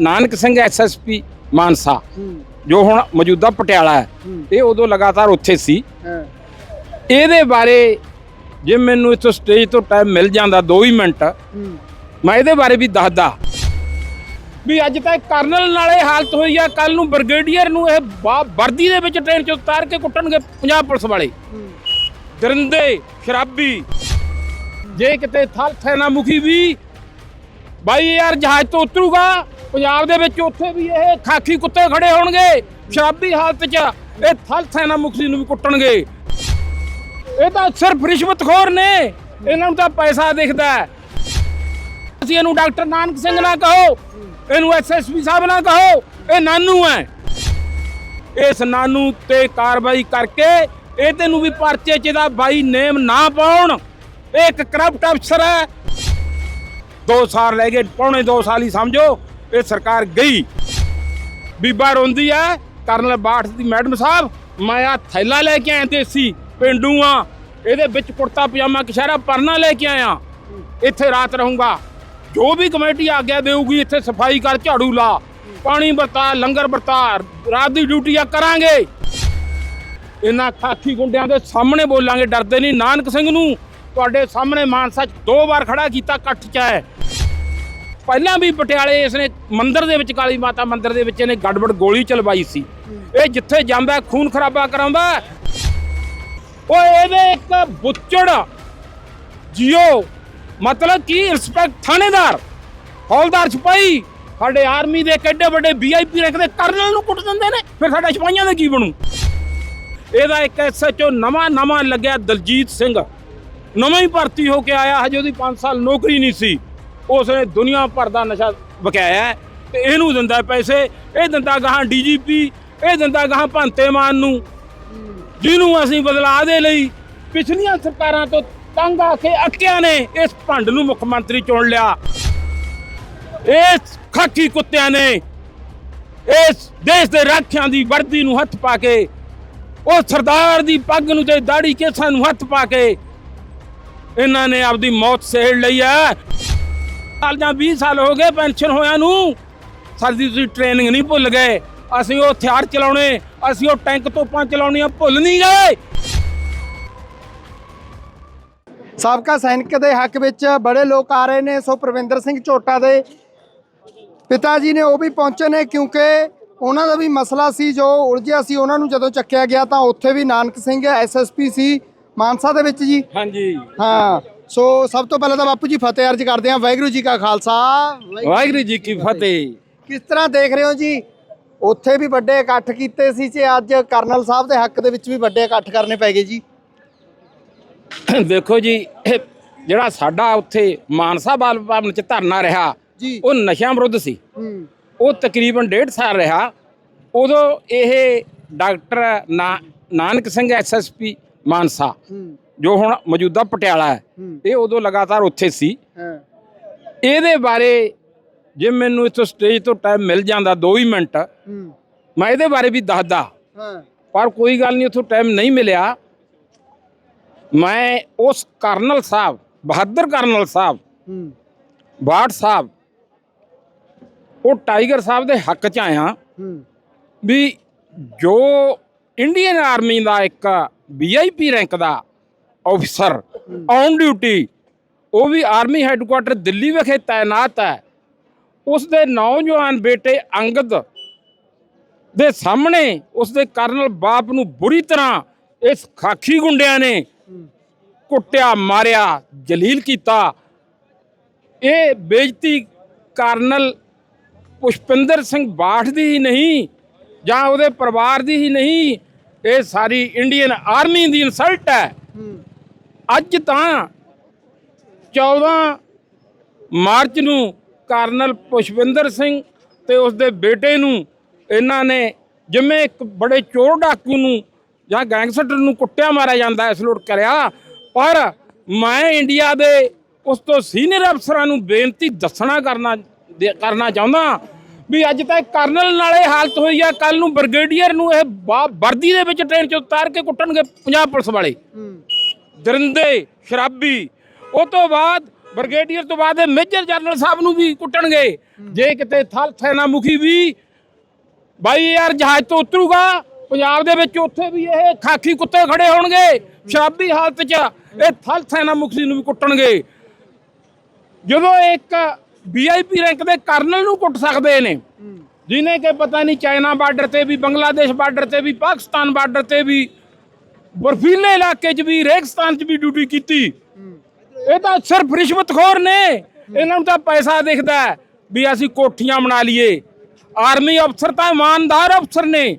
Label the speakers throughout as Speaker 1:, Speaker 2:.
Speaker 1: Nanak Singh SSP Mansa ਜੋ ਹੁਣ ਮੌਜੂਦਾ ਪਟਿਆਲਾ ਹੈ ਇਹ ਉਦੋਂ ਲਗਾਤਾਰ ਉੱਥੇ ਸੀ। ਇਹਦੇ ਬਾਰੇ ਜੇ ਮੈਨੂੰ ਇੱਥੋਂ ਸਟੇਜ ਤੋਂ ਟਾਈਮ ਮਿਲ ਜਾਂਦਾ 2 ਹੀ ਮਿੰਟ ਮੈਂ ਇਹਦੇ ਬਾਰੇ ਵੀ ਦੱਸਦਾ। ਵੀ ਅੱਜ ਤੱਕ ਕਰਨਲ ਨਾਲ ਇਹ ਹਾਲਤ ਹੋਈ ਆ ਕੱਲ ਨੂੰ ਬ੍ਰਿਗੇਡੀਅਰ ਨੂੰ ਇਹ ਵਰਦੀ ਦੇ ਵਿੱਚ ਟ੍ਰੇਨ 'ਚ ਉਤਾਰ ਕੇ ਕੁੱਟਣਗੇ ਪੰਜਾਬ ਪੁਲਿਸ ਵਾਲੇ। ਦਰਿੰਦੇ ਸ਼ਰਾਬੀ ਜੇ ਕਿਤੇ ਥਲ ਥੈਨਾ ਮੁਖੀ ਵੀ ਬਾਈ ਯਾਰ ਜਹਾਜ਼ ਤੋਂ ਉਤਰੂਗਾ ਪੰਜਾਬ ਦੇ ਵਿੱਚ ਉੱਥੇ ਵੀ ਇਹ ਖਾਕੀ ਕੁੱਤੇ ਖੜੇ ਹੋਣਗੇ, ਸ਼ਰਾਬੀ ਹਾਲਤ 'ਚ। ਇਹ ਥਲ ਥੈਨਾ ਮੁਖੀ ਨੂੰ ਵੀ ਕੁੱਟਣਗੇ। ਇਹ ਤਾਂ ਸਿਰਫ ਰਿਸ਼ਵਤਖੋਰ ਨੇ। ਇਹਨਾਂ ਨੂੰ ਤਾਂ ਪੈਸਾ ਦਿਖਦਾ ਤੁਸੀਂ ਇਹਨੂੰ ਡਾਕਟਰ ਨਾਨਕ ਸਿੰਘ ਨਾ ਕਹੋ, ਇਹਨੂੰ ਐਸਐਸਪੀ ਸਾਹਿਬ ਨਾ ਕਹੋ, ਇਹ ਨਾਨੂ ਹੈ। ਇਸ ਨਾਨੂ ਤੇ ਕਾਰਵਾਈ ਕਰਕੇ ਇਹ ਤੈਨੂੰ ਵੀ ਪਰਚੇ 'ਚ ਦਾ ਬਾਈ ਨੇਮ ਨਾ ਪਾਉਣ। ਇਹ ਇੱਕ ਕਰਪਟ ਅਫਸਰ ਹੈ। 2 ਸਾਲ ਲੈ ਗਏ, ਪੌਣੇ 2 ਸਾਲ ਹੀ ਸਮਝੋ। ਇਹ ਸਰਕਾਰ ਗਈ। ਬੀਬਾ ਰੋਂਦੀ ਹੈ ਕਰਨਲ ਬਾਠ ਦੀ ਮੈਡਮ ਸਾਹਿਬ, ਮੈਂ ਆ ਥੈਲਾ ਲੈ ਕੇ ਆਇਆ ਦੇਸੀ ਪਿੰਡੂ ਆ। ਇਹਦੇ ਵਿੱਚ ਕੁੜਤਾ, ਪਜਾਮਾ, ਕਸ਼ਹਿਰਾ ਪਰਨਾ ਲੈ ਕੇ ਆਇਆ। ਇੱਥੇ ਰਾਤ ਰਹੂੰਗਾ। ਜੋ ਵੀ ਕਮੇਟੀ ਆਗਿਆ ਦੇਊਗੀ, ਇੱਥੇ ਸਫ਼ਾਈ ਕਰ, ਝਾੜੂ ਲਾ। ਪਾਣੀ ਵਰਤਾ, ਲੰਗਰ ਵਰਤਾ, ਰਾਤ ਦੀ ਡਿਊਟੀ ਆ, ਕਰਾਂਗੇ। ਇਹਨਾਂ ਖਾਕੀ ਗੁੰਡਿਆਂ ਦੇ ਸਾਹਮਣੇ ਬੋਲਾਂਗੇ, ਡਰਦੇ ਨਹੀਂ। ਨਾਨਕ ਸਿੰਘ ਨੂੰ ਤੁਹਾਡੇ ਸਾਹਮਣੇ ਮਾਨਸਾ 'ਚ ਦੋ ਵਾਰ ਖੜਾ ਕੀਤਾ, ਇਕੱਠ 'ਚ ਹੈ। ਪਹਿਲਾਂ ਵੀ ਪਟਿਆਲੇ ਇਸਨੇ ਮੰਦਿਰ ਦੇ ਵਿੱਚ ਕਾਲੀ ਮਾਤਾ ਮੰਦਿਰ ਦੇ ਵਿੱਚ ਇਹਨੇ ਗੜਬੜ ਗੋਲੀ ਚਲਵਾਈ ਸੀ। ਇਹ ਜਿੱਥੇ ਜਾਂਦਾ ਖੂਨ ਖਰਾਬਾ ਕਰਾਉਂਦਾ ਹੈ। ਓਏ, ਇਹਦੇ ਇੱਕ ਬੁੱਚੜ। ਜੀਓ, ਮਤਲਬ ਕੀ ਰਿਸਪੈਕਟ ਥਾਣੇਦਾਰ? ਹੌਲਦਾਰ ਸਿਪਾਹੀ, ਸਾਡੇ ਆਰਮੀ ਦੇ ਕਿੱਡੇ ਵੱਡੇ ਵੀਆਈਪੀ ਰੈਂਕ ਦੇ ਕਰਨਲ ਨੂੰ ਕੁੱਟ ਦਿੰਦੇ ਨੇ। ਫਿਰ ਸਾਡੇ ਸਿਪਾਹੀਆਂ ਦਾ ਕੀ ਬਣੂ? ਇਹਦਾ ਇੱਕ ਐਸਐਚਓ ਨਵਾਂ ਨਵਾਂ ਲੱਗਿਆ ਦਲਜੀਤ ਸਿੰਘ। ਨਵਾਂ ਹੀ ਭਰਤੀ ਹੋ ਕੇ ਆਇਆ, ਹਜੇ ਉਹਦੀ 5 ਸਾਲ ਨੌਕਰੀ ਨਹੀਂ ਸੀ। ਉਸਨੇ ਦੁਨੀਆ ਭਰ ਦਾ ਨਸ਼ਾ ਵਕਾਇਆ ਤੇ ਇਹਨੂੰ ਦਿੰਦਾ ਪੈਸੇ, ਇਹ ਦਿੰਦਾ ਗਾਹਾਂ ਡੀਜੀਪੀ, ਇਹ ਦਿੰਦਾ ਗਾਹਾਂ ਭੰਤੇ ਮਾਨ ਨੂੰ, ਜਿਹਨੂੰ ਅਸੀਂ ਬਦਲਾਅ ਦੇ ਲਈ ਪਿਛਲੀਆਂ ਸਰਕਾਰਾਂ ਤੋਂ ਤੰਗ ਆ ਕੇ ਅੱਕਿਆਂ ਨੇ, ਇਸ ਭੰਡ ਨੂੰ ਮੁੱਖ ਮੰਤਰੀ ਚੁਣ ਲਿਆ। ਇਸ ਖਾਕੀ ਕੁੱਤਿਆਂ ਨੇ ਇਸ ਦੇਸ਼ ਦੇ ਰਾਖਿਆਂ ਦੀ ਵਰਦੀ ਨੂੰ ਹੱਥ ਪਾ ਕੇ ਉਹ ਸਰਦਾਰ ਦੀ ਪੱਗ ਨੂੰ ਤੇ ਦਾੜੀ ਕੇਸਾਂ ਨੂੰ ਹੱਥ ਪਾ ਕੇ, ਇਹਨਾਂ ਨੇ ਆਪਦੀ ਮੌਤ ਸਹਿੜ ਲਈ ਹੈ। ਸਾਲ ਜਾਂ 20 ਸਾਲ ਹੋ ਗਏ ਪੈਨਸ਼ਨ ਹੋਇਆਂ ਨੂੰ। ਸਾਡੀ ਤੁਸੀਂ ਟ੍ਰੇਨਿੰਗ ਨਹੀਂ ਭੁੱਲ ਗਏ। ਅਸੀਂ ਉਹ ਹਥਿਆਰ ਚਲਾਉਣੇ ਅਸੀਂ ਉਹ ਟੈਂਕ ਤੋਪਾਂ ਚਲਾਉਣੀਆਂ ਭੁੱਲ ਨਹੀਂ ਗਏ।
Speaker 2: ਸਾਬਕਾ ਸੈਨਿਕ ਦੇ ਹੱਕ ਵਿੱਚ ਬੜੇ ਲੋਕ ਆ ਰਹੇ ਨੇ। ਸੋ ਪ੍ਰਵਿੰਦਰ ਸਿੰਘ ਝੋਟਾ ਦੇ ਪਿਤਾ ਜੀ ਨੇ ਉਹ ਵੀ ਪਹੁੰਚੇ ਨੇ ਕਿਉਂਕਿ ਉਹਨਾਂ ਦਾ ਵੀ ਮਸਲਾ ਸੀ ਜੋ ਉਲਝਿਆ ਸੀ ਉਹਨਾਂ ਨੂੰ ਜਦੋਂ ਚੱਕਿਆ ਗਿਆ ਤਾਂ ਉੱਥੇ ਵੀ ਨਾਨਕ ਸਿੰਘ ਐਸਐਸਪੀ ਸੀ ਮਾਨਸਾ ਦੇ ਵਿੱਚ ਜੀ।
Speaker 1: ਹਾਂਜੀ।
Speaker 2: ਹਾਂ। ਸੋ ਸਭ ਤੋਂ ਪਹਿਲਾਂ ਤਾਂ ਬਾਪੂ ਜੀ ਫਤਿਹ ਅਰਜ ਕਰਦੇ ਹਾਂ ਵਾਹਿਗੁਰੂ ਜੀ ਕਾ ਖਾਲਸਾ ਵਾਹਿਗੁਰੂ-
Speaker 1: ਜੀ ਕੀ ਫਤਿਹ।
Speaker 2: ਕਿਸ ਤਰ੍ਹਾਂ ਦੇਖ ਰਹੇ ਹੋ ਜੀ? ਉੱਥੇ ਵੀ ਵੱਡੇ ਇਕੱਠ ਕੀਤੇ ਸੀ ਤੇ ਅੱਜ ਕਰਨਲ ਸਾਹਿਬ ਦੇ ਹੱਕ ਦੇ ਵਿੱਚ ਵੀ ਵੱਡੇ ਇਕੱਠ ਕਰਨੇ ਪੈ ਗਏ ਜੀ।
Speaker 1: ਦੇਖੋ ਜੀ ਜਿਹੜਾ ਸਾਡਾ ਉੱਥੇ ਮਾਨਸਾ ਬਾਲ ਭਵਨ ਚ ਧਰਨਾ ਰਿਹਾ ਉਹ ਨਸ਼ਿਆਂ ਵਿਰੁੱਧ ਸੀ। ਉਹ ਤਕਰੀਬਨ ਡੇਢ ਸਾਲ ਰਿਹਾ। ਉਦੋਂ ਇਹ ਡਾਕਟਰ ਨਾਨਕ ਸਿੰਘ ਐਸਐਸਪੀ ਮਾਨਸਾ ਜੋ ਹੁਣ ਮੌਜੂਦਾ ਪਟਿਆਲਾ ਹੈ ਇਹ ਉਦੋਂ ਲਗਾਤਾਰ ਉੱਥੇ ਸੀ। ਇਹਦੇ ਬਾਰੇ ਜੇ ਮੈਨੂੰ ਇੱਥੋਂ ਸਟੇਜ ਤੋਂ ਟਾਈਮ ਮਿਲ ਜਾਂਦਾ 2 ਹੀ ਮਿੰਟ ਮੈਂ ਇਹਦੇ ਬਾਰੇ ਵੀ ਦੱਸਦਾ। ਪਰ ਕੋਈ ਗੱਲ ਨਹੀਂ ਉੱਥੋਂ ਟਾਈਮ ਨਹੀਂ ਮਿਲਿਆ। ਮੈਂ ਉਸ ਕਰਨਲ ਸਾਹਿਬ ਬਹਾਦਰ ਕਰਨਲ ਸਾਹਿਬ
Speaker 2: ਹੂੰ।
Speaker 1: ਬਾਠ ਸਾਹਿਬ ਉਹ ਟਾਈਗਰ ਸਾਹਿਬ ਦੇ ਹੱਕ 'ਚ ਆਇਆ। ਵੀ ਜੋ ਇੰਡੀਅਨ ਆਰਮੀ ਦਾ ਇੱਕ ਵੀਆਈਪੀ ਰੈਂਕ ਦਾ ਅਫਸਰ ਔਨ ਡਿਊਟੀ, ਉਹ ਵੀ ਆਰਮੀ ਹੈੱਡਕੁਆਟਰ ਦਿੱਲੀ ਵਿਖੇ ਤਾਇਨਾਤ ਹੈ। ਉਸ ਦੇ ਨੌਜਵਾਨ ਬੇਟੇ ਅੰਗਦ ਦੇ ਸਾਹਮਣੇ ਉਸ ਦੇ ਕਰਨਲ ਬਾਪ ਨੂੰ ਬੁਰੀ ਤਰ੍ਹਾਂ ਇਸ ਖਾਕੀ ਗੁੰਡਿਆਂ ਨੇ ਕੁੱਟਿਆ, ਮਾਰਿਆ, ਜਲੀਲ ਕੀਤਾ। ਇਹ ਬੇਇੱਜ਼ਤੀ ਕਰਨਲ ਪੁਸ਼ਪਿੰਦਰ ਸਿੰਘ ਬਾਠ ਦੀ ਹੀ ਨਹੀਂ, ਜਾਂ ਉਹਦੇ ਪਰਿਵਾਰ ਦੀ ਹੀ ਨਹੀਂ, ਇਹ ਸਾਰੀ ਇੰਡੀਅਨ ਆਰਮੀ ਦੀ ਇਨਸਲਟ ਹੈ। ਅੱਜ ਤਾਂ 14 ਮਾਰਚ ਨੂੰ ਕਰਨਲ ਪੁਸ਼ਪਿੰਦਰ ਸਿੰਘ ਤੇ ਉਸ ਦੇ ਬੇਟੇ ਨੂੰ ਇਹਨਾਂ ਨੇ ਜਿਵੇਂ ਇੱਕ ਬੜੇ ਚੋਰ ਡਾਕੂ ਨੂੰ ਜਾਂ ਗੈਂਗਸਟਰ ਨੂੰ ਕੁੱਟਿਆ ਮਾਰਿਆ ਜਾਂਦਾ ਇਸ ਲੋਟ ਕਰਿਆ ਪਰ ਮੈਂ ਇੰਡੀਆ ਦੇ ਉਸ ਤੋਂ ਸੀਨੀਅਰ ਅਫਸਰਾਂ ਨੂੰ ਬੇਨਤੀ ਦੱਸਣਾ ਕਰਨਾ, ਦੇ- ਕਰਨਾ ਚਾਹੁੰਦਾ ਵੀ ਅੱਜ ਤਾਂ ਕਰਨਲ ਨਾਲ ਇਹ ਹਾਲਤ ਹੋਈ ਆ ਕੱਲ ਨੂੰ ਬ੍ਰਿਗੇਡੀਅਰ ਨੂੰ ਇਹ ਬਾ- ਵਰਦੀ ਦੇ ਵਿੱਚ ਟ੍ਰੇਨ 'ਚ ਉਤਾਰ ਕੇ ਕੁੱਟਣਗੇ ਪੰਜਾਬ ਪੁਲਿਸ ਵਾਲੇ। ਦਰਿੰਦੇ ਸ਼ਰਾਬੀ। ਉਹ ਤੋਂ ਬਾਅਦ ਬ੍ਰਿਗੇਡੀਅਰ ਤੋਂ ਬਾਅਦ ਮੇਜਰ ਜਨਰਲ ਸਾਹਿਬ ਨੂੰ ਵੀ ਕੁੱਟਣਗੇ। ਜੇ ਕਿਤੇ ਥਲ ਸੈਨਾ ਮੁਖੀ ਵੀ, ਬਾਈ ਯਾਰ ਜਹਾਜ਼ ਤੋਂ ਉਤਰੂਗਾ, ਪੰਜਾਬ ਦੇ ਵਿੱਚ ਉੱਥੇ ਵੀ ਇਹ ਖਾਕੀ ਕੁੱਤੇ ਖੜੇ ਹੋਣਗੇ, ਸ਼ਰਾਬੀ ਹਾਲਤ 'ਚ। ਇਹ ਥਲ ਸੈਨਾ ਮੁਖੀ ਨੂੰ ਵੀ ਕੁੱਟਣਗੇ। ਜਦੋਂ ਇੱਕ ਵੀਆਈਪੀ ਰੈਂਕ ਦੇ ਕਰਨਲ ਨੂੰ ਕੁੱਟ ਸਕਦੇ ਨੇ, ਜਿਨੇ ਕਿ ਪਤਾ ਨਹੀਂ ਚਾਈਨਾ ਬਾਰਡਰ ਤੇ ਵੀ, ਬੰਗਲਾਦੇਸ਼ ਬਾਰਡਰ ਤੇ ਵੀ, ਪਾਕਿਸਤਾਨ ਬਾਰਡਰ ਤੇ ਵੀ ਬਰਫੀਲੇ ਇਲਾਕੇ 'ਚ ਵੀ, ਰੇਗਿਸਤਾਨ 'ਚ ਵੀ ਡਿਊਟੀ ਕੀਤੀ। ਇਹ ਤਾਂ ਸਿਰਫ ਰਿਸ਼ਵਤਖੋਰ ਨੇ। ਇਹਨਾਂ ਨੂੰ ਤਾਂ ਪੈਸਾ ਦਿਖਦਾ ਵੀ ਅਸੀਂ ਕੋਠੀਆਂ ਬਣਾ ਲਈਏ। ਆਰਮੀ ਅਫਸਰ ਤਾਂ ਇਮਾਨਦਾਰ ਅਫਸਰ ਨੇ।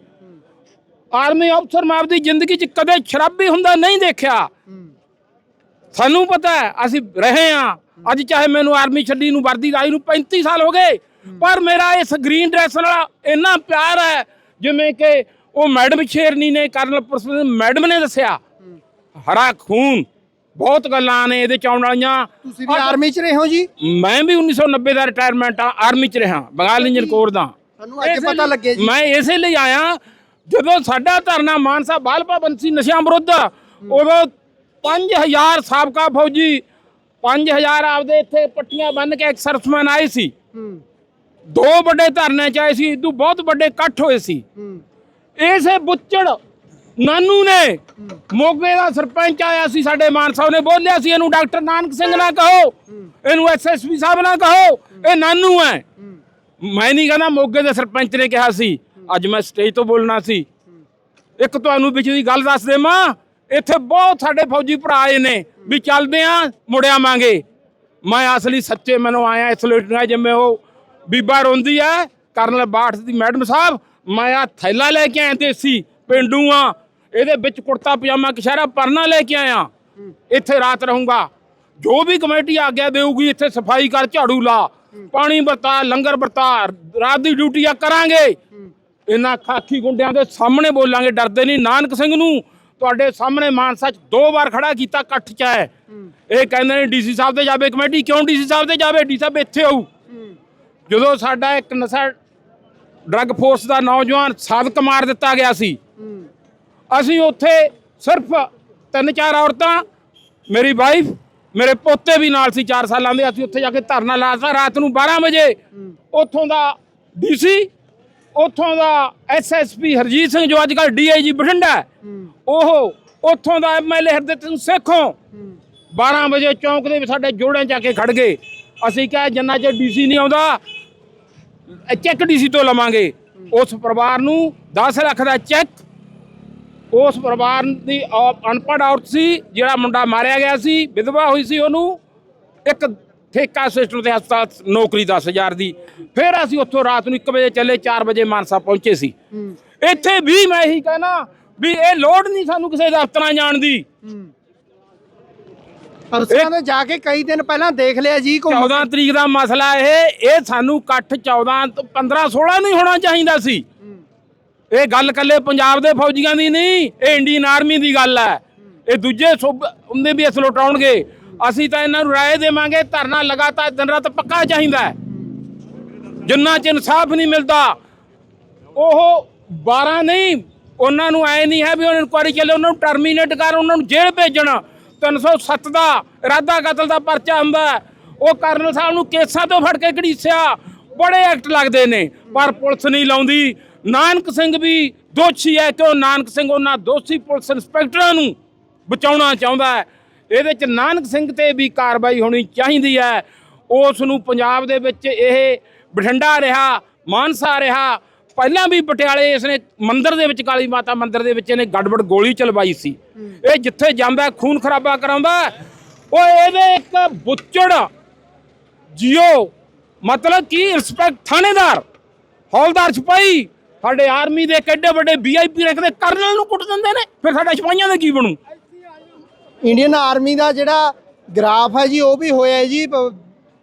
Speaker 1: ਆਰਮੀ ਅਫਸਰ ਮੈਂ ਆਪਦੀ ਜ਼ਿੰਦਗੀ 'ਚ ਕਦੇ ਸ਼ਰਾਬੀ ਹੁੰਦਾ ਨਹੀਂ ਦੇਖਿਆ। ਸਾਨੂੰ ਪਤਾ ਹੈ, ਅਸੀਂ ਰਹੇ ਆ ਅੱਜ ਚਾਹੇ ਮੈਨੂੰ ਆਰਮੀ ਛੱਡੀ ਨੂੰ ਵਰਦੀ ਆਈ ਨੂੰ 35 ਸਾਲ ਹੋ ਗਏ। ਪਰ ਮੇਰਾ ਇਸ ਗ੍ਰੀਨ ਡਰੈਸ ਨਾਲ ਇੰਨਾ ਪਿਆਰ ਹੈ, ਜਿਵੇਂ ਕਿ ਉਹ ਮੈਡਮ ਸ਼ੇਰਨੀ ਨੇ ਕਰਨਲ ਪ੍ਰਸਦ ਮੈਡਮ ਨੇ ਦੱਸਿਆ। ਹਰਾ ਖੂਨ ਬਹੁਤ ਗੱਲਾਂ ਨੇ ਇਹਦੇ ਚ ਆਉਣ ਵਾਲੀਆਂ।
Speaker 2: ਤੁਸੀਂ ਵੀ ਆਰਮੀ 'ਚ ਰਹੇ ਹੋ ਜੀ?
Speaker 1: ਮੈਂ ਵੀ 1990 ਦਾ ਰਿਟਾਇਰਮੈਂਟ ਆ ਆਰਮੀ ਚ ਰਿਹਾ ਬੰਗਾਲ ਇੰਜਨ ਕੋਰ ਦਾ।
Speaker 2: ਸਾਨੂੰ ਅੱਜ ਪਤਾ ਲੱਗਿਆ ਜੀ।
Speaker 1: ਮੈਂ ਇਸੇ ਲਈ ਆਇਆ ਜਦੋਂ ਸਾਡਾ ਧਰਨਾ ਮਾਨਸਾ ਬਾਲਪਾ ਬੰਸੀ ਨਸ਼ਿਆਂ ਵਿਰੁੱਧ ਉਦੋਂ 5000 ਸਾਬਕਾ ਫੌਜੀ 5000 ਆਪਦੇ ਇੱਥੇ ਪੱਟੀਆਂ ਬੰਨ ਕੇ ਐਕਸਰਸਮੈਨ ਆਏ ਸੀ। ਦੋ ਵੱਡੇ ਧਰਨੇ ਚ ਆਏ ਸੀ ਇਦੋਂ ਬਹੁਤ ਵੱਡੇ ਇਕੱਠ ਹੋਏ ਸੀ। ਇਸੇ ਬੁੱਚੜ ਨਾਨੂ ਨੇ ਮੋਗੇ ਦਾ ਸਰਪੰਚ ਆਇਆ ਸੀ ਸਾਡੇ ਮਾਨਸਾ, ਉਹਨੇ ਬੋਲਿਆ ਸੀ ਇਹਨੂੰ ਡਾਕਟਰ ਨਾਨਕ ਸਿੰਘ ਨਾ ਕਹੋ, ਇਹਨੂੰ ਐਸਐਸਪੀ ਸਾਹਿਬ ਨਾ ਕਹੋ, ਇਹ ਨਾਨੂ ਹੈ। ਮੈਂ ਨਹੀਂ ਕਹਿੰਦਾ ਮੋਗੇ ਦੇ ਸਰਪੰਚ ਨੇ ਕਿਹਾ ਸੀ, ਅੱਜ ਮੈਂ ਸਟੇਜ ਤੋਂ ਬੋਲਣਾ ਸੀ। ਇੱਕ ਤੁਹਾਨੂੰ ਵਿੱਚ ਦੀ ਗੱਲ ਦੱਸ ਦੇਵਾਂ, ਇੱਥੇ ਬਹੁਤ ਸਾਡੇ ਫੌਜੀ ਭਰਾ ਆਏ ਨੇ, ਵੀ ਚੱਲਦੇ ਆ ਮੁੜਿਆ ਆਵਾਂਗੇ। ਮੈਂ ਅਸਲੀ ਸੱਚੇ ਮਨੋਂ ਆਇਆ, ਇਸ ਲੇਟਣਾ ਜਿਵੇਂ ਉਹ ਬੀਬਾ ਰੋਂਦੀ ਹੈ ਕਰਨਲ ਬਾਠ ਦੀ ਮੈਡਮ ਸਾਹਿਬ, ਮੈਂ ਆ ਥੈਲਾ ਲੈ ਕੇ ਆਇਆ ਦੇਸੀ ਪਿੰਡੂ ਆ ਇਹਦੇ ਵਿੱਚ ਕੁੜਤਾ, ਪਜਾਮਾ, ਕਸ਼ਹਿਰਾ ਪਰਨਾ ਲੈ ਕੇ ਆਇਆ। ਇੱਥੇ ਰਾਤ ਰਹੂੰਗਾ। ਜੋ ਵੀ ਕਮੇਟੀ ਆਗਿਆ ਦੇਊਗੀ, ਇੱਥੇ ਸਫ਼ਾਈ ਕਰ, ਝਾੜੂ ਲਾ। ਪਾਣੀ ਵਰਤਾ, ਲੰਗਰ ਵਰਤਾ, ਰਾਤ ਦੀ ਡਿਊਟੀ ਆ, ਕਰਾਂਗੇ। ਇਹਨਾਂ ਖਾਕੀ ਗੁੰਡਿਆਂ ਦੇ ਸਾਹਮਣੇ ਬੋਲਾਂਗੇ, ਡਰਦੇ ਨਹੀਂ। ਨਾਨਕ ਸਿੰਘ ਨੂੰ ਤੁਹਾਡੇ ਸਾਹਮਣੇ ਮਾਨਸਾ ਚ ਦੋ ਵਾਰ ਖੜਾ ਕੀਤਾ, ਇਕੱਠ ਚ ਹੈ। ਇਹ ਕਹਿੰਦੇ ਨੇ ਡੀਸੀ ਸਾਹਿਬ ਤੇ ਜਾਵੇ ਕਮੇਟੀ। ਕਿਉਂ ਡੀਸੀ ਸਾਹਿਬ ਤੇ ਜਾਵੇ? ਡੀ ਸਾਹਿਬ ਇੱਥੇ ਆਊ। ਜਦੋਂ ਸਾਡਾ ਇੱਕ ਨਸ਼ਾ ਡਰੱਗ ਫੋਰਸ ਦਾ ਨੌਜਵਾਨ ਸਾਦਕ ਮਾਰ ਦਿੱਤਾ ਗਿਆ ਸੀ। ਅਸੀਂ ਉੱਥੇ ਸਿਰਫ ਤਿੰਨ ਚਾਰ ਔਰਤਾਂ, ਮੇਰੀ ਵਾਈਫ ਮੇਰੇ ਪੋਤੇ ਵੀ ਨਾਲ ਸੀ 4 ਸਾਲਾਂ ਦੇ। ਅਸੀਂ ਉੱਥੇ ਜਾ ਕੇ ਧਰਨਾ ਲਾਤਾ ਰਾਤ ਨੂੰ 12 ਵਜੇ। ਉੱਥੋਂ ਦਾ ਡੀਸੀ ਉੱਥੋਂ ਦਾ ਐਸਐਸਪੀ ਹਰਜੀਤ ਸਿੰਘ ਜੋ ਅੱਜ ਕੱਲ੍ਹ ਡੀਆਈਜੀ ਬਠਿੰਡਾ ਉਹ ਉੱਥੋਂ ਦਾ ਐਮਐਲਏ ਹਰਦਿਤ ਸਿੰਘ ਸੇਖੋਂ 12 ਵਜੇ ਚੌਂਕ ਦੇ ਵਿੱਚ ਸਾਡੇ ਜੋੜਿਆਂ ਜਾ ਕੇ ਖੜ ਗਏ। ਅਸੀਂ ਕਿਹਾ ਜਿੰਨਾ ਚਿਰ ਡੀਸੀ ਨਹੀਂ ਆਉਂਦਾ ਚੈੱਕ ਡੀਸੀ ਤੋਂ ਲਵਾਂਗੇ। ਉਸ ਪਰਿਵਾਰ ਨੂੰ 10 ਲੱਖ ਦਾ ਚੈੱਕ। ਉਸ ਪਰਿਵਾਰ ਦੀ ਅਨਪੜ੍ਹ ਔਰਤ ਸੀ ਜਿਹੜਾ ਮੁੰਡਾ ਮਾਰਿਆ ਗਿਆ ਸੀ ਵਿਧਵਾ ਹੋਈ ਸੀ ਉਹਨੂੰ। ਇੱਕ ਠੇਕਾ ਸਿਸਟਮ ਤੇ ਹਸਪਤਾਲ ਨੌਕਰੀ 10000 ਦੀ। ਫਿਰ ਅਸੀਂ ਉੱਥੋਂ ਰਾਤ ਨੂੰ 1 ਵਜੇ ਚੱਲੇ 4 ਵਜੇ ਮਾਨਸਾ ਪਹੁੰਚੇ ਸੀ। ਇੱਥੇ ਵੀ ਮੈਂ ਇਹੀ ਕਹਿਣਾ ਵੀ ਇਹ ਲੋੜ ਨਹੀਂ ਸਾਨੂੰ ਕਿਸੇ ਦਫ਼ਤਰਾਂ ਜਾਣ ਦੀ।
Speaker 2: ਅਰਸਾਂ ਨੇ ਜਾ ਕੇ ਕਈ ਦਿਨ ਪਹਿਲਾਂ ਦੇਖ ਲਿਆ ਜੀ ਘੁੰਮ
Speaker 1: 14 ਤਰੀਕ ਦਾ ਮਸਲਾ ਇਹ ਇਹ ਸਾਨੂੰ ਇਕੱਠ 14 ਤੋਂ 15 16 ਨਹੀਂ ਹੋਣਾ ਚਾਹੀਦਾ ਸੀ। ਇਹ ਗੱਲ ਕੱਲੇ ਪੰਜਾਬ ਦੇ ਫੌਜੀਆਂ ਦੀ ਨਹੀਂ ਇਹ ਇੰਡੀਅਨ ਆਰਮੀ ਦੀ ਗੱਲ ਹੈ। ਇਹ ਦੂਜੇ ਸੂਬ ਉਹਦੇ ਵੀ ਇਸ ਲੁਟਾਉਣਗੇ। ਅਸੀਂ ਤਾਂ ਇਹਨਾਂ ਨੂੰ ਰਾਏ ਦੇਵਾਂਗੇ ਧਰਨਾ ਲਗਾਤਾਰ ਦਿਨ ਰਾਤ ਪੱਕਾ ਚਾਹੀਦਾ ਜਿੰਨਾ ਚ ਇਨਸਾਫ ਨਹੀਂ ਮਿਲਦਾ ਉਹ 12 ਨਹੀਂ ਉਹਨਾਂ ਨੂੰ ਐ ਨਹੀਂ ਹੈ ਵੀ ਉਹਨਾਂ ਇਨਕੁਆਰੀ ਚੱਲੇ ਉਹਨਾਂ ਨੂੰ ਟਰਮੀਨੇਟ ਕਰ ਉਹਨਾਂ ਨੂੰ ਜੇਲ੍ਹ ਭੇਜਣ। 307 ਦਾ ਇਰਾਦਾ ਕਤਲ ਦਾ ਪਰਚਾ ਹੁੰਦਾ ਉਹ ਕਰਨਲ ਸਾਹਿਬ ਨੂੰ ਕੇਸਾਂ ਤੋਂ ਫੜ ਕੇ ਘੜੀਸਿਆ। ਬੜੇ ਐਕਟ ਲੱਗਦੇ ਨੇ, ਪਰ ਪੁਲਿਸ ਨਹੀਂ ਲਾਉਂਦੀ। ਨਾਨਕ ਸਿੰਘ ਵੀ ਦੋਸ਼ੀ ਹੈ ਕਿਉਂ? ਨਾਨਕ ਸਿੰਘ ਉਹਨਾਂ ਦੋਸ਼ੀ ਪੁਲਿਸ ਇੰਸਪੈਕਟਰਾਂ ਨੂੰ ਬਚਾਉਣਾ ਚਾਹੁੰਦਾ ਹੈ। ਇਹਦੇ ਚ ਨਾਨਕ ਸਿੰਘ ਤੇ ਵੀ ਕਾਰਵਾਈ ਹੋਣੀ ਚਾਹੀਦੀ ਹੈ। ਉਸ ਨੂੰ ਪੰਜਾਬ ਦੇ ਵਿੱਚ ਇਹ ਬਠਿੰਡਾ ਰਿਹਾ, ਮਾਨਸਾ ਰਿਹਾ ਪਹਿਲਾਂ ਵੀ ਪਟਿਆਲੇ ਇਸਨੇ ਮੰਦਿਰ ਦੇ ਵਿੱਚ ਕਾਲੀ ਮਾਤਾ ਮੰਦਿਰ ਦੇ ਵਿੱਚ ਇਹਨੇ ਗੜਬੜ ਗੋਲੀ ਚਲਵਾਈ ਸੀ। ਇਹ ਜਿੱਥੇ ਜਾਂਦਾ ਖੂਨ ਖਰਾਬਾ ਕਰਾਉਂਦਾ। ਉਹ ਇਹਦੇ ਇੱਕ ਬੁੱਚੜ ਜਿਓ ਮਤਲਬ ਕੀ ਇੰਸਪੈਕਟ ਥਾਣੇਦਾਰ ਹੌਲਦਾਰ ਸਿਪਾਹੀ ਸਾਡੇ ਆਰਮੀ ਦੇ ਕਿੱਡੇ ਵੱਡੇ ਵੀਆਈਪੀ ਰੈਂਕ ਦੇ ਕਰਨਲ ਨੂੰ ਕੁੱਟ ਦਿੰਦੇ ਨੇ ਫਿਰ ਸਾਡੇ ਸਿਪਾਹੀਆਂ ਦਾ ਕੀ ਬਣੂ?
Speaker 2: ਇੰਡੀਅਨ ਆਰਮੀ ਦਾ ਜਿਹੜਾ ਗ੍ਰਾਫ ਹੈ ਜੀ ਉਹ ਵੀ ਹੋਇਆ ਜੀ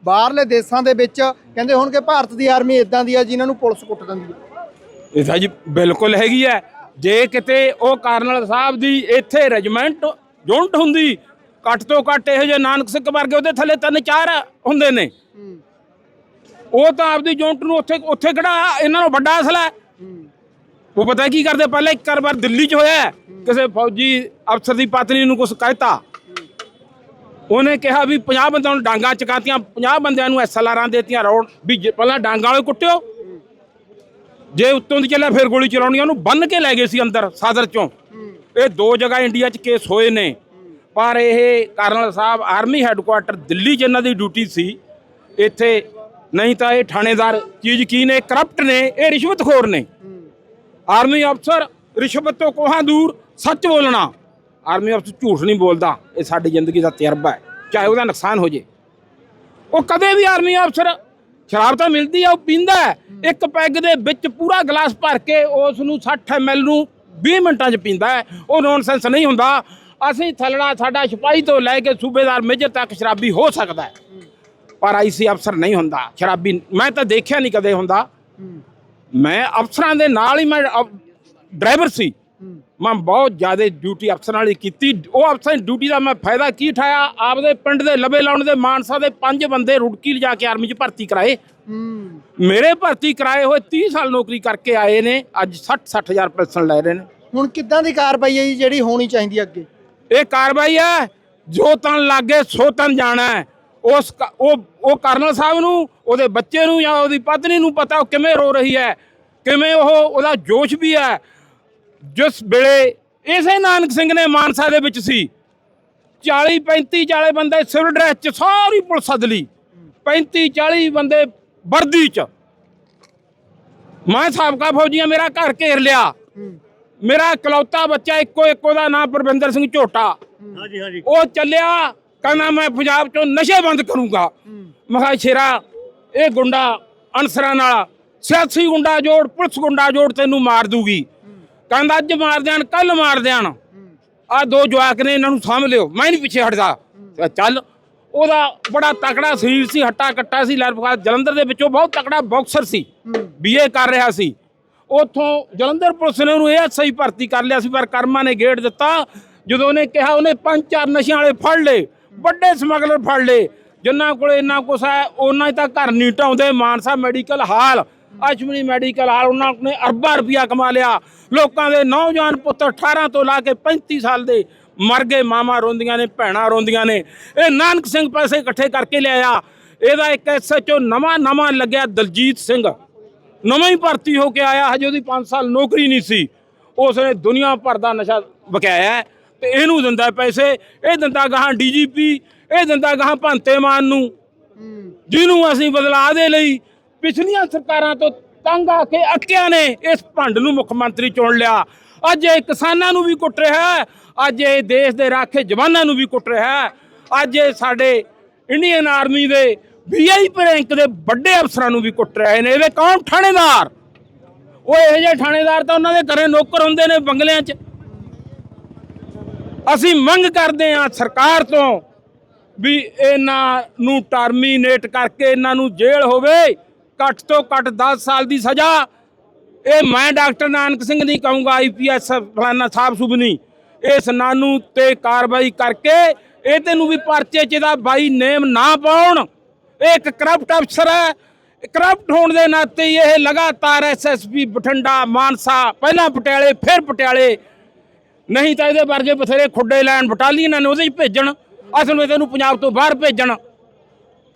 Speaker 2: ਬਾਹਰਲੇ ਦੇਸ਼ਾਂ ਦੇ ਵਿੱਚ ਕਹਿੰਦੇ ਹੁਣ ਕਿ ਭਾਰਤ ਦੀ ਆਰਮੀ ਇਦਾਂ ਦੀ ਹੈ ਜਿਨ੍ਹਾਂ ਨੂੰ ਪੁਲਿਸ ਕੁੱਟ ਦਿੰਦੀ ਹੈ।
Speaker 1: ਇਹ ਤਾਂ ਜੀ ਬਿਲਕੁਲ ਹੈਗੀ ਹੈ। ਜੇ ਕਿਤੇ ਉਹ ਕਰਨਲ ਸਾਹਿਬ ਦੀ ਇੱਥੇ ਰੈਜੀਮੈਂਟ ਯੂਨਿਟ ਹੁੰਦੀ, ਘੱਟ ਤੋਂ ਘੱਟ ਇਹੋ ਜਿਹੇ ਨਾਨਕ ਸਿੰਘ ਵਰਗੇ ਉਹਦੇ ਥੱਲੇ ਤਿੰਨ ਚਾਰ ਹੁੰਦੇ ਨੇ। ਉਹ ਤਾਂ ਆਪਦੀ ਯੂਨਿਟ ਨੂੰ ਉੱਥੇ ਉੱਥੇ ਕਿਹੜਾ ਇਹਨਾਂ ਨੂੰ ਵੱਡਾ ਅਸਲਾ ਹੈ। ਉਹ ਪਤਾ ਕੀ ਕਰਦੇ? ਪਹਿਲਾਂ ਇੱਕ ਵਾਰ ਦਿੱਲੀ 'ਚ ਹੋਇਆ ਕਿਸੇ ਫੌਜੀ ਅਫਸਰ ਦੀ ਪਤਨੀ ਨੂੰ ਕੁਝ ਕਹਿਤਾ ਉਹਨੇ ਕਿਹਾ ਵੀ 50 ਬੰਦਿਆਂ ਨੂੰ ਡਾਂਗਾ ਚਕਾਤੀਆਂ 50 ਬੰਦਿਆਂ ਨੂੰ ਐਸਐਲਆਰਾਂ ਦੇਤੀਆਂ ਰੋਡ ਵੀ ਜੇ ਪਹਿਲਾਂ ਡਾਂਗਾ ਵਾਲੇ ਕੁੱਟਿਓ ਜੇ ਉੱਤੋਂ ਦੀ ਚੱਲਿਆ ਫਿਰ ਗੋਲੀ ਚਲਾਉਣੀ ਉਹਨੂੰ ਬੰਨ ਕੇ ਲੈ ਗਏ ਸੀ ਅੰਦਰ ਸਾਦਰ ਚੋਂ। ਇਹ ਦੋ ਜਗ੍ਹਾ ਇੰਡੀਆ 'ਚ ਕੇਸ ਹੋਏ ਨੇ। ਪਰ ਇਹ ਕਰਨਲ ਸਾਹਿਬ ਆਰਮੀ ਹੈੱਡਕੁਆਟਰ ਦਿੱਲੀ 'ਚ ਇਹਨਾਂ ਦੀ ਡਿਊਟੀ ਸੀ। ਇੱਥੇ ਨਹੀਂ ਤਾਂ ਇਹ ਥਾਣੇਦਾਰ ਚੀਜ਼ ਕੀ ਨੇ ਕਰਪਟ ਨੇ ਇਹ ਰਿਸ਼ਵਤਖੋਰ ਨੇ। ਆਰਮੀ ਅਫਸਰ ਰਿਸ਼ਵਤ ਤੋਂ ਕੋਹਾਂ ਦੂਰ ਸੱਚ ਬੋਲਣਾ। ਆਰਮੀ ਅਫਸਰ ਝੂਠ ਨਹੀਂ ਬੋਲਦਾ ਇਹ ਸਾਡੀ ਜ਼ਿੰਦਗੀ ਦਾ ਤਜਰਬਾ ਹੈ ਚਾਹੇ ਉਹਦਾ ਨੁਕਸਾਨ ਹੋ ਜੇ। ਉਹ ਕਦੇ ਵੀ ਆਰਮੀ ਅਫਸਰ ਸ਼ਰਾਬ ਤਾਂ ਮਿਲਦੀ ਆ ਉਹ ਪੀਂਦਾ ਹੈ। ਇੱਕ ਪੈਗ ਦੇ ਵਿੱਚ ਪੂਰਾ ਗਲਾਸ ਭਰ ਕੇ ਉਸ ਨੂੰ 60 ਐਮਐਲ ਨੂੰ 20 ਮਿੰਟਾਂ 'ਚ ਪੀਂਦਾ ਹੈ। ਉਹ ਨੌਨਸੈਂਸ ਨਹੀਂ ਹੁੰਦਾ। ਅਸੀਂ ਥਲੜਾ ਸਾਡਾ ਸਿਪਾਹੀ ਤੋਂ ਲੈ ਕੇ ਸੂਬੇਦਾਰ ਮੇਜਰ ਤੱਕ ਸ਼ਰਾਬੀ ਹੋ ਸਕਦਾ ਹੈ। ਪਰ ਆਈਸੀ ਅਫਸਰ ਨਹੀਂ ਹੁੰਦਾ। ਸ਼ਰਾਬੀ ਮੈਂ ਤਾਂ ਦੇਖਿਆ ਨਹੀਂ ਕਦੇ ਹੁੰਦਾ। ਮੈਂ ਅਫਸਰਾਂ ਦੇ ਨਾਲ ਹੀ ਮੈਂ ਡਰਾਈਵਰ ਸੀ। ਮੈਂ ਬਹੁਤ ਜ਼ਿਆਦਾ ਡਿਊਟੀ ਅਫਸਰਾਂ ਵਾਲੀ ਕੀਤੀ। ਉਹ ਅਫਸਰ ਦੀ ਡਿਊਟੀ ਦਾ ਮੈਂ ਫਾਇਦਾ ਕੀ ਉਠਾਇਆ? ਆਪਦੇ ਪਿੰਡ ਦੇ ਲਵੇ ਲਾਉਣ ਦੇ ਮਾਨਸਾ ਦੇ ਪੰਜ ਬੰਦੇ ਰੁੜਕੀ ਲਿਜਾ ਕੇ ਆਰਮੀ 'ਚ ਭਰਤੀ ਕਰਾਏ। ਮੇਰੇ ਭਰਤੀ ਕਰਾਏ ਹੋਏ 30 ਸਾਲ ਨੌਕਰੀ ਕਰਕੇ ਆਏ ਨੇ। ਅੱਜ 60 60000 ਪੈਨਸ਼ਨ ਲੈ ਰਹੇ ਨੇ।
Speaker 2: ਹੁਣ ਕਿੱਦਾਂ ਦੀ ਕਾਰਵਾਈ ਹੈ ਜੀ ਜਿਹੜੀ ਹੋਣੀ ਚਾਹੀਦੀ ਅੱਗੇ?
Speaker 1: ਇਹ ਕਾਰਵਾਈ ਹੈ ਜੋ ਤਨ ਲਾਗੇ ਸੋ ਤਨ ਜਾਣਾ ਉਸ ਉਹ ਉਹ ਕਰਨਲ ਸਾਹਿਬ ਨੂੰ ਉਹਦੇ ਬੱਚੇ ਨੂੰ ਜਾਂ ਉਹਦੀ ਪਤਨੀ ਨੂੰ ਪਤਾ ਉਹ ਕਿਵੇਂ ਰੋ ਰਹੀ ਹੈ। ਕਿਵੇਂ ਉਹ ਉਹਦਾ ਜੋਸ਼ ਵੀ ਹੈ। ਜਿਸ ਵੇਲੇ ਇਸੇ ਨਾਨਕ ਸਿੰਘ ਨੇ ਮਾਨਸਾ ਦੇ ਵਿੱਚ ਸੀ 40 35 40 ਬੰਦੇ ਸਿਵਲ ਡਰੈਸ ਚ ਸਾਰੀ ਪੁਲਿਸ ਸੱਦ ਲਈ 35 40 ਬੰਦੇ ਵਰਦੀ ਚ। ਮੈਂ ਸਾਬਕਾ ਫੌਜੀਆਂ ਮੇਰਾ ਘਰ ਘੇਰ ਲਿਆ। ਮੇਰਾ ਇਕਲੌਤਾ ਬੱਚਾ ਇੱਕੋ ਇੱਕੋ ਦਾ ਨਾਮ ਪ੍ਰਵਿੰਦਰ ਸਿੰਘ ਝੋਟਾ।
Speaker 3: ਹਾਂਜੀ ਹਾਂਜੀ।
Speaker 1: ਉਹ ਚੱਲਿਆ ਕਹਿੰਦਾ ਮੈਂ ਪੰਜਾਬ ਚੋਂ ਨਸ਼ੇ ਬੰਦ ਕਰੂੰਗਾ। ਮੈਂ ਕਿਹਾ ਸ਼ੇਰਾ ਇਹ ਗੁੰਡਾ ਅਨਸਰਾਂ ਨਾਲ ਸਿਆਸੀ ਗੁੰਡਾ ਜੋੜ ਪੁਲਿਸ ਗੁੰਡਾ ਜੋੜ ਤੈਨੂੰ ਮਾਰ ਦੂਗੀ। ਕਹਿੰਦਾ ਅੱਜ ਮਾਰ ਦੇਣ ਕੱਲ ਮਾਰ ਦੇਣ। ਆ ਦੋ ਜਵਾਕ ਨੇ ਇਹਨਾਂ ਨੂੰ ਸਾਂਭ ਲਿਓ, ਮੈਂ ਨਹੀਂ ਪਿੱਛੇ ਹਟਦਾ। ਚੱਲ, ਉਹਦਾ ਬੜਾ ਤਕੜਾ ਸਰੀਰ ਸੀ, ਹੱਟਾ ਕੱਟਾ ਸੀ ਲਰਫਾ ਜਲੰਧਰ ਦੇ ਵਿੱਚੋਂ ਬਹੁਤ ਤਕੜਾ ਬਾਕਸਰ ਸੀ ਬੀਏ ਕਰ ਰਿਹਾ ਸੀ। ਉਥੋਂ ਜਲੰਧਰ ਪੁਲਿਸ ਨੇ ਉਹਨੂੰ ਐਸਆਈ ਭਰਤੀ ਕਰ ਲਿਆ ਸੀ, ਪਰ ਕਰਮਾ ਨੇ ਗੇੜ ਦਿੱਤਾ। ਜਦੋਂ ਉਹਨੇ ਕਿਹਾ, ਉਹਨੇ ਪੰਜ ਚਾਰ ਨਸ਼ਿਆਂ ਵਾਲੇ ਫੜ ਲਏ, ਵੱਡੇ ਸਮਗਲਰ ਫੜ ਲਏ। ਜਿੰਨਾ ਕੋਲ ਇੰਨਾ ਕੁਛ ਹੈ, ਉਹਨਾਂ ਹੀ ਤਾਂ ਘਰ ਨਹੀਂ ਢਾਉਂਦੇ Mansa medical hall. Ashmani medical hall ਉਹਨਾਂ ਨੇ ਅਰਬਾਂ ਰੁਪਇਆ ਕਮਾ ਲਿਆ। ਲੋਕਾਂ ਦੇ ਨੌਜਵਾਨ ਪੁੱਤ 18 ਤੋਂ ਲਾ ਕੇ 35 ਸਾਲ ਦੇ ਮਰ ਗਏ ਮਾਮਾ ਰੋਂਦੀਆਂ ਨੇ ਭੈਣਾਂ ਰੋਂਦੀਆਂ ਨੇ। ਇਹ ਨਾਨਕ ਸਿੰਘ ਪੈਸੇ ਇਕੱਠੇ ਕਰਕੇ ਲਿਆਇਆ। ਇਹਦਾ ਇੱਕ ਐਸਐਚਓ ਨਵਾਂ ਨਵਾਂ ਲੱਗਿਆ ਦਲਜੀਤ ਸਿੰਘ। ਨਵਾਂ ਹੀ ਭਰਤੀ ਹੋ ਕੇ ਆਇਆ ਹਜੇ ਉਹਦੀ 5 ਸਾਲ ਨੌਕਰੀ ਨਹੀਂ ਸੀ। ਉਸ ਨੇ ਦੁਨੀਆ ਭਰ ਦਾ ਨਸ਼ਾ ਵਕਾਇਆ ਤੇ ਇਹਨੂੰ ਦਿੰਦਾ ਪੈਸੇ। ਇਹ ਦਿੰਦਾ ਗਾਹਾਂ ਡੀਜੀਪੀ ਇਹ ਦਿੰਦਾ ਗਾਹਾਂ ਭੰਤੇ ਮਾਨ ਨੂੰ। ਜਿਹਨੂੰ ਅਸੀਂ ਬਦਲਾ ਦੇ ਲਈ ਪਿਛਲੀਆਂ ਸਰਕਾਰਾਂ ਤੋਂ ਤੰਗ ਆ ਕੇ ਅੱਕਿਆਂ ਨੇ ਇਸ ਭੰਡ ਨੂੰ ਮੁੱਖ ਮੰਤਰੀ ਚੁਣ ਲਿਆ। ਅੱਜ ਇਹ ਕਿਸਾਨਾਂ ਨੂੰ ਵੀ ਕੁੱਟ ਰਿਹਾ ਹੈ। ਅੱਜ ਇਹ ਦੇਸ਼ ਦੇ ਰਾਖੇ ਜਵਾਨਾਂ ਨੂੰ ਵੀ ਕੁੱਟ ਰਿਹਾ ਹੈ। ਅੱਜ ਇਹ ਸਾਡੇ ਇੰਡੀਅਨ ਆਰਮੀ ਦੇ ਵੀਆਈਪੀ ਰੈਂਕ ਦੇ ਵੱਡੇ ਅਫਸਰਾਂ ਨੂੰ ਵੀ ਕੁੱਟ ਰਹੇ ਨੇ। ਇਹਦੇ ਕੌਣ ਥਾਣੇਦਾਰ? ਉਹ ਇਹੋ ਜਿਹੇ ਥਾਣੇਦਾਰ ਤਾਂ ਉਹਨਾਂ ਦੇ ਘਰੇ ਨੌਕਰ ਹੁੰਦੇ ਨੇ ਬੰਗਲਿਆਂ 'ਚ। ਅਸੀਂ ਮੰਗ ਕਰਦੇ ਹਾਂ ਸਰਕਾਰ ਤੋਂ ਵੀ ਇਹਨਾਂ ਨੂੰ ਟਰਮੀਨੇਟ ਕਰਕੇ, ਇਹਨਾਂ ਨੂੰ ਜੇਲ੍ਹ ਹੋਵੇ। ਘੱਟ ਤੋਂ ਘੱਟ 10 ਸਾਲ ਦੀ ਸਜ਼ਾ। ਇਹ ਮੈਂ ਡਾਕਟਰ ਨਾਨਕ ਸਿੰਘ ਨਹੀਂ ਕਹੂੰਗਾ ਆਈਪੀਐਸ ਫਲਾਨਾ ਸਾਹਿਬ ਸੁਬਨੀ ਇਸ ਨਾਨੂ ਤੇ ਕਾਰਵਾਈ ਕਰਕੇ ਇਹਦੇ ਨੂੰ ਵੀ ਪਰਚੇ 'ਚ ਦਾ ਬਾਈ ਨੇਮ ਨਾ ਪਾਉਣ। ਇਹ ਇੱਕ ਕਰਪਟ ਅਫਸਰ ਹੈ। ਕਰਪਟ ਹੋਣ ਦੇ ਨਾਤੇ ਇਹ ਲਗਾਤਾਰ ਐਸਐਸਪੀ ਬਠਿੰਡਾ, ਮਾਨਸਾ, ਪਹਿਲਾਂ ਪਟਿਆਲੇ, ਫਿਰ ਪਟਿਆਲੇ। ਨਹੀਂ ਤਾਂ ਇਹਦੇ ਵਰਗੇ ਬਥੇਰੇ ਖੁੱਡੇ ਲੈਣ ਬਟਾਲੀਅਨਾਂ ਨੇ ਉਹਦੇ ਹੀ ਭੇਜਣ। ਅਸਲ ਵਿੱਚ ਇਹਨੂੰ ਪੰਜਾਬ ਤੋਂ ਬਾਹਰ ਭੇਜਣ।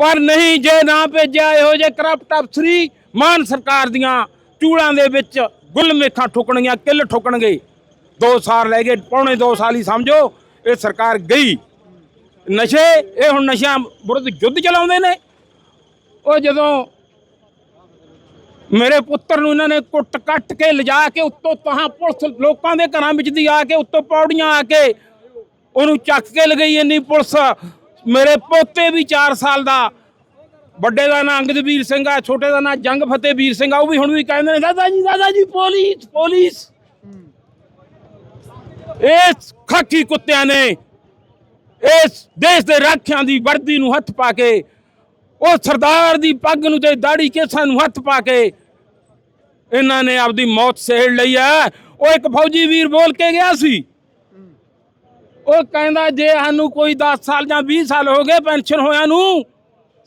Speaker 1: ਪਰ ਨਹੀਂ, ਜੇ ਨਾ ਭੇਜਿਆ, ਇਹੋ ਜਿਹੇ ਕਰਪਟ ਅਫਸਰੀ ਮਾਨ ਸਰਕਾਰ ਦੀਆਂ ਚੂੜਾਂ ਦੇ ਵਿੱਚ ਗੁੱਲ ਗੁਲਮੇਖਾਂ ਠੁਕਣਗੀਆਂ, ਕਿੱਲ ਠੁਕਣਗੇ। 2 ਸਾਲ ਲੈ ਗਏ, ਪੌਣੇ 2 ਸਾਲ ਹੀ ਸਮਝੋ, ਇਹ ਸਰਕਾਰ ਗਈ। ਨਸ਼ੇ, ਇਹ ਹੁਣ ਨਸ਼ਿਆਂ ਵਿਰੁੱਧ ਯੁੱਧ ਚਲਾਉਂਦੇ ਨੇ। ਉਹ ਜਦੋਂ ਮੇਰੇ ਪੁੱਤਰ ਨੂੰ ਇਹਨਾਂ ਨੇ ਕੁੱਟ ਕੱਟ ਕੇ ਲਿਜਾ ਕੇ ਉੱਤੋਂ ਤਹਾਂ ਪੁਲਿਸ ਲੋਕਾਂ ਦੇ ਘਰਾਂ ਵਿੱਚ ਦੀ ਆ ਕੇ, ਉੱਤੋਂ ਪੌੜੀਆਂ ਆ ਕੇ ਉਹਨੂੰ ਚੱਕ ਕੇ ਲਗਈ ਇੰਨੀ ਪੁਲਿਸ। ਮੇਰੇ ਪੋਤੇ ਵੀ 4 ਸਾਲ ਦਾ, ਵੱਡੇ ਦਾ ਨਾਂ ਅੰਗਦਵੀਰ ਸਿੰਘ ਆ, ਛੋਟੇ ਦਾ ਨਾਂ ਜੰਗ ਫਤਿਹ ਵੀਰ ਸਿੰਘ ਆ, ਉਹ ਵੀ ਹੁਣ ਵੀ ਕਹਿੰਦੇ ਨੇ, ਦਾਦਾ ਜੀ ਦਾਦਾ ਜੀ ਪੁਲਿਸ ਪੁਲਿਸ ਇਸ ਖਾਕੀ ਕੁੱਤਿਆਂ ਨੇ ਇਸ ਦੇਸ਼ ਦੇ ਰਾਖਿਆਂ ਦੀ ਵਰਦੀ ਨੂੰ ਹੱਥ ਪਾ ਕੇ, ਉਹ ਸਰਦਾਰ ਦੀ ਪੱਗ ਨੂੰ ਤੇ ਦਾੜੀ ਕੇਸਾਂ ਨੂੰ ਹੱਥ ਪਾ ਕੇ, ਇਹਨਾਂ ਨੇ ਆਪਦੀ ਮੌਤ ਸਹਿੜ ਲਈ ਹੈ ਉਹ ਇੱਕ ਫੌਜੀ ਵੀਰ ਬੋਲ ਕੇ ਗਿਆ ਸੀ। ਉਹ ਕਹਿੰਦਾ ਜੇ ਸਾਨੂੰ ਕੋਈ 10 ਸਾਲ ਜਾਂ 20 ਸਾਲ ਹੋ ਗਏ ਪੈਨਸ਼ਨ ਹੋਇਆ ਨੂੰ,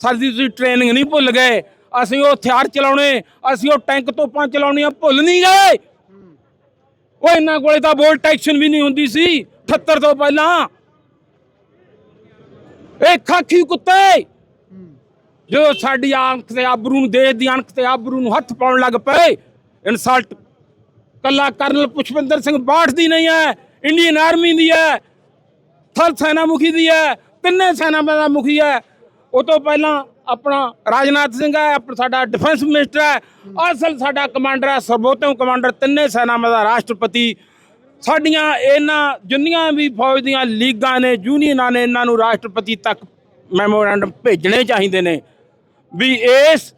Speaker 1: ਸਾਡੀ ਤੁਸੀਂ ਟ੍ਰੇਨਿੰਗ ਨਹੀਂ ਭੁੱਲ ਗਏ। ਅਸੀਂ ਉਹ ਹਥਿਆਰ ਚਲਾਉਣੇ, ਅਸੀਂ ਉਹ ਟੈਂਕ ਤੋਪਾਂ ਚਲਾਉਣੀਆਂ ਭੁੱਲ ਨਹੀਂ ਗਏ। ਉਹ ਇਹਨਾਂ ਕੋਲੇ ਤਾਂ ਬੋਲ ਐਕਸ਼ਨ ਵੀ ਨਹੀਂ ਹੁੰਦੀ ਸੀ 78 ਤੋਂ ਪਹਿਲਾਂ। ਇਹ ਖਾਕੀ ਕੁੱਤੇ। ਜੋ ਸਾਡੀ ਆਂਖ ਤੇ ਆਬਰੂ ਨੂੰ ਦੇਸ਼ ਦੀ ਆਂਖ ਤੇ ਆਬਰੂ ਨੂੰ ਹੱਥ ਪਾਉਣ ਲੱਗ ਪਏ ਇਨਸਲਟ ਕੱਲਾ ਕਰਨਲ ਪੁਸ਼ਪਿੰਦਰ ਸਿੰਘ ਬਾਠ ਦੀ ਨਹੀਂ ਹੈ, ਇੰਡੀਅਨ ਆਰਮੀ ਦੀ ਹੈ। ਥਲ ਸੈਨਾ ਮੁਖੀ ਦੀ ਹੈ, ਤਿੰਨੇ ਸੈਨਾ ਦਾ ਮੁਖੀ ਹੈ। ਉਹ ਤੋਂ ਪਹਿਲਾਂ ਆਪਣਾ ਰਾਜਨਾਥ ਸਿੰਘ ਹੈ, ਆਪਣਾ ਸਾਡਾ ਡਿਫੈਂਸ ਮਿਨਿਸਟਰ ਹੈ। ਅਸਲ ਸਾਡਾ ਕਮਾਂਡਰ ਹੈ, ਸਰਬੋਤਮ ਕਮਾਂਡਰ ਤਿੰਨੇ ਸੈਨਾਵਾਂ ਦਾ ਰਾਸ਼ਟਰਪਤੀ। ਸਾਡੀਆਂ ਇਹਨਾਂ, ਜਿੰਨੀਆਂ ਵੀ ਫੌਜ ਦੀਆਂ ਲੀਗਾਂ ਨੇ, ਯੂਨੀਅਨਾਂ ਨੇ, ਇਹਨਾਂ ਨੂੰ ਰਾਸ਼ਟਰਪਤੀ ਤੱਕ ਮੈਮੋਰੈਂਡਮ ਭੇਜਣੇ ਚਾਹੀਦੇ ਨੇ। ਵੀ ਇਸ,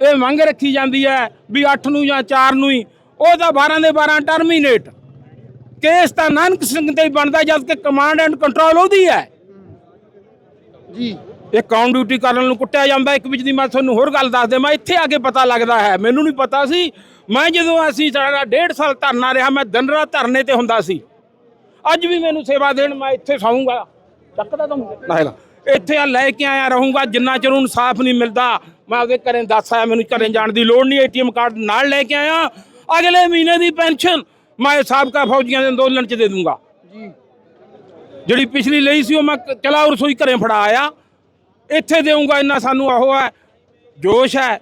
Speaker 1: ਇਹ ਮੰਗ ਰੱਖੀ ਜਾਂਦੀ ਹੈ ਵੀ 8 ਨੂੰ ਜਾਂ 4 ਨੂੰ ਹੀ ਉਹ ਤਾਂ 12 ਦੇ 12 ਟਰਮੀਨੇਟ ਕੇਸ ਤਾਂ ਨਾਨਕ ਸਿੰਘ ਤੇ ਹੀ ਬਣਦਾ ਜਦ ਕਿ ਕਮਾਂਡ ਐਂਡ ਕੰਟਰੋਲ ਉਹਦੀ ਹੈ।
Speaker 2: ਜੀ।
Speaker 1: ਇਹ ਕੌਣ ਡਿਊਟੀ ਕਰਨ ਨੂੰ ਕੁੱਟਿਆ ਜਾਂਦਾ? ਇੱਕ ਵਿੱਚ ਦੀ ਮੈਂ ਤੁਹਾਨੂੰ ਹੋਰ ਗੱਲ ਦੱਸ ਦੇ ਮੈਂ ਇੱਥੇ ਆ ਕੇ ਪਤਾ ਲੱਗਦਾ ਹੈ ਮੈਨੂੰ ਨਹੀਂ ਪਤਾ ਸੀ। ਮੈਂ ਜਦੋਂ ਅਸੀਂ ਸਾਡਾ ਡੇਢ ਸਾਲ ਧਰਨਾ ਰਿਹਾ ਮੈਂ ਦਿਨ ਰਾਤ ਧਰਨੇ ਤੇ ਹੁੰਦਾ ਸੀ। ਅੱਜ ਵੀ ਮੈਨੂੰ ਸੇਵਾ ਦੇਣ ਮੈਂ ਇੱਥੇ ਸੌਂਗਾ। ਚੱਕਦਾ ਤਾਂ ਨਾ ਹੈਗਾ। ਇੱਥੇ ਆ ਲੈ ਕੇ ਆਇਆ ਰਹੂੰਗਾ ਜਿੰਨਾ ਚਿਰ ਇਨਸਾਫ ਨਹੀਂ ਮਿਲਦਾ ਮੈਂ ਆਪਦੇ ਘਰੇ ਦੱਸ ਆਇਆ ਮੈਨੂੰ ਘਰੇ ਜਾਣ ਦੀ ਲੋੜ ਨਹੀਂ ਏਟੀਐਮ ਕਾਰਡ ਨਾਲ ਲੈ ਕੇ ਆਇਆ। ਅਗਲੇ ਮਹੀਨੇ ਦੀ ਪੈਨਸ਼ਨ ਮੈਂ ਸਾਬਕਾ ਫੌਜੀਆਂ ਦੇ ਅੰਦੋਲਨ 'ਚ ਦੇ ਦੂੰਗਾ।
Speaker 2: ਜੀ।
Speaker 1: ਜਿਹੜੀ ਪਿਛਲੀ ਲਈ ਸੀ ਉਹ ਮੈਂ ਚਲਾ ਰਸੋਈ ਘਰੇ ਫੜਾ ਆਇਆ। ਇੱਥੇ ਦੇਊਂਗਾ ਇੰਨਾ ਸਾਨੂੰ ਉਹ ਹੈ ਜੋਸ਼ ਹੈ।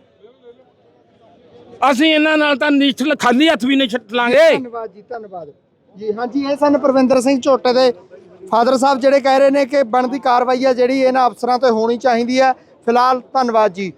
Speaker 1: ਅਸੀਂ ਇਹਨਾਂ ਨਾਲ ਤਾਂ ਨਿਸ਼ਚਲ ਖਾਲੀ ਹੱਥ ਵੀ ਨਹੀਂ ਛੱਡ ਲਾਂਗੇ
Speaker 2: ਧੰਨਵਾਦ ਜੀ ਧੰਨਵਾਦ। ਜੀ ਹਾਂਜੀ ਇਹ ਸਨ ਪ੍ਰਵਿੰਦਰ ਸਿੰਘ ਝੋਟੇ ਦੇ। ਫਾਦਰ ਸਾਹਿਬ ਜਿਹੜੇ ਕਹਿ ਰਹੇ ਨੇ ਕਿ ਬਣਦੀ ਕਾਰਵਾਈ ਆ ਜਿਹੜੀ ਇਹਨਾਂ ਅਫਸਰਾਂ ਤੇ ਹੋਣੀ ਚਾਹੀਦੀ ਹੈ। ਫਿਲਹਾਲ ਧੰਨਵਾਦ ਜੀ।